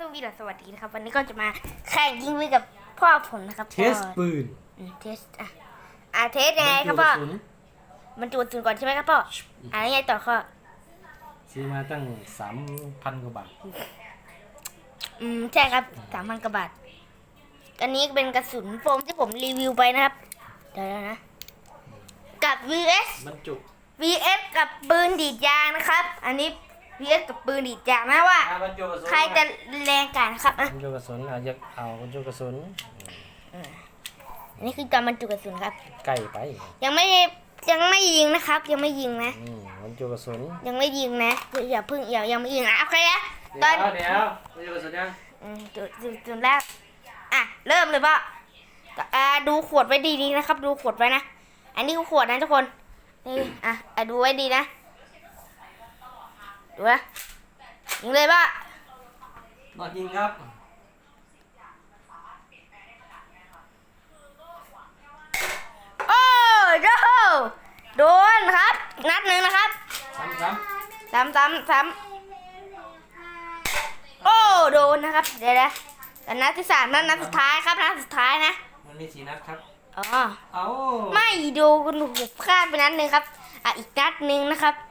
สวีดัสสวัสดีนะครับ วันนี้ก็จะมาแข่งยิงปืนกับพ่อผมนะครับเทสปืนอืมเทสอะอะเทสยังไงครับพ่อรรจุกะสุนมันจูดศูนย์ก่อนใช่ไหมครับพ่ออะแล้วยังไงต่อข้อซื้อมาตั้งสามพันกว่าบาท อืมใช่ครับสามพันกว่าบาท อันนี้เป็นกระสุนโฟมที่ผมรีวิวไปนะครับ เดี๋ยวนะ กับ VS บรรจุ VS กับปืนดีดยางนะครับ อันนี้ VS กับปืนดีดยางนะว่าบรรจุกระสุนใครจะแรงกว่านะครับอะบรรจุกระสุนอาจจะเอาบรรจุกระสุนอันนี้คือการบรรจุกระสุนครับ ใกล้ไปยังไม่ยังไม่ยิงนะครับ ยังไม่ยิงนะ อืมบรรจุกระสุนยังไม่ยิงนะอย่าอย่าเพิ่งอย่ายังไม่ยิงนะโอเคนะตอนเดี๋ยวบรรจุกระสุนยังอืมจุดจุดจุดแรกอะเริ่มเลยป่ะก็อ่าดูขวดไว้ดีๆนะครับ ดูขวดไว้นะ อันนี้คือขวดนะทุกคนนี่อะอะดูไว้ดีนะ ดูนะยิงเลยป่ะมายิงครับโอ้โดโดนครับ นัดหนึ่งนะครับซ้ำซ้ซ้ำซ้ำซ้ำโอ้โดนนะครับ เดี๋ยวนะแต่นัดที่สามนัดนัดสุดท้ายครับนัดสุดท้ายนะำมันมีสีนัดครับอ๋อเอาไม่โดนหนูพลาดไปนัดหนึ่งครับ อะอีกนัดหนึ่งนะครับว้าว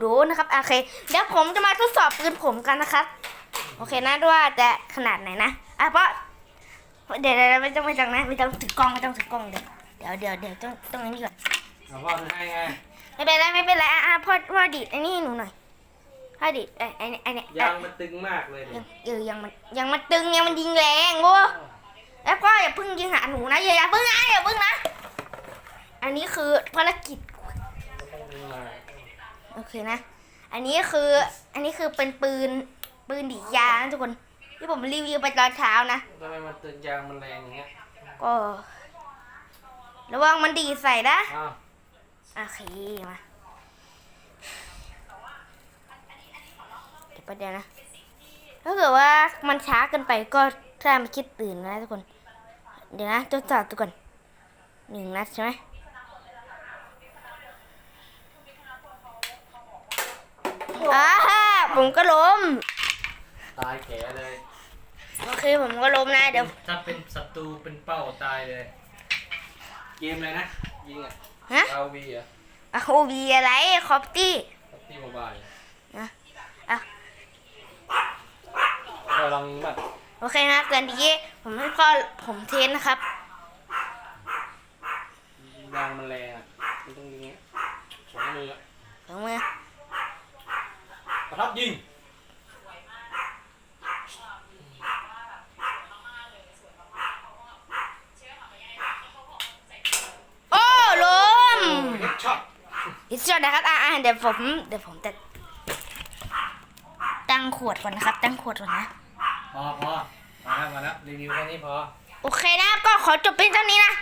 โดนนะครับโอเคเดี๋ยวผมจะมาทดสอบปืนผมกันนะครับ โอเคนะว่าจะขนาดไหนนะอะเพราะเดี๋ยวเดี๋ยวไม่ต้องไม่ต้องนะไม่ต้องถือกล้องไม่ต้องถือกล้องเดี๋ยวเดี๋ยวเดี๋ยวเดี๋ยวต้องต้องอันนี้ก่อนเอาพ่อให้ไงไม่เป็นไรไม่เป็นไรอะอะพ่อพ่อดีดอันนี้ให้หนูหน่อยพ่อดีดไอ้ไอ้ไอ้เนี่ยยางมันตึงมากเลยยัเนี่ยงเออยังมันยังมันตึงยังมันยิงแรงโว้ยแล้วก็อย่าเพิ่งยิงหาหนูนะอย่าอย่าเพิ่งนะอย่าเพิ่งนะ อันนี้คือภารกิจต้องยิงมา โอเคนะ อันนี้คืออันนี้คือเป็นปืนปืนดีดยานะทุกคนที่ผมรีวิวไปตอนเช้านะทำไมมันตึงยางมันแรงอย่างเงี้ยก็ระวังมันดีดใส่นะอ้าวโอเคมาเดี๋ยวประเดี๋ยวนะถ้าเกิดว่ามันช้าเกินไปก็ถ้าไม่คิดตื่นนะทุกคน เดี๋ยวนะทดสอบทุกคนหนึ่งนัดใช่ไหม อ่าผมก็ล้ม ตายแก่เลย โอเคผมก็ล้มนะเดี๋ยว ถ้าเป็นศัตรูเป็นเป้าตายเลย เกมเลยนะ ยิงอะฮะเอาวีอะอะโอบีอะไรคอปตี้ที่โมบายนะอะเราลองยิงบ้างโอเคนะเกินทีผมให้พ่อผมเทสนะครับ ยางมันแรงอะมันต้องยิงเงี้ยสองมืออะสองมือประ ทับยิงโอ้ล้มเฮ็ดช็อตอิสระนะครับอ่าเดี๋ยวผมเดี๋ยวผมจะตั้งขวดก่อนนะครับ ตั้งขวดก่อนนะ พอพอมาแล้วมาแล้วรีวิวแค่นี้พอ โอเคนะก็ขอจบเป็นเท่านี้นะ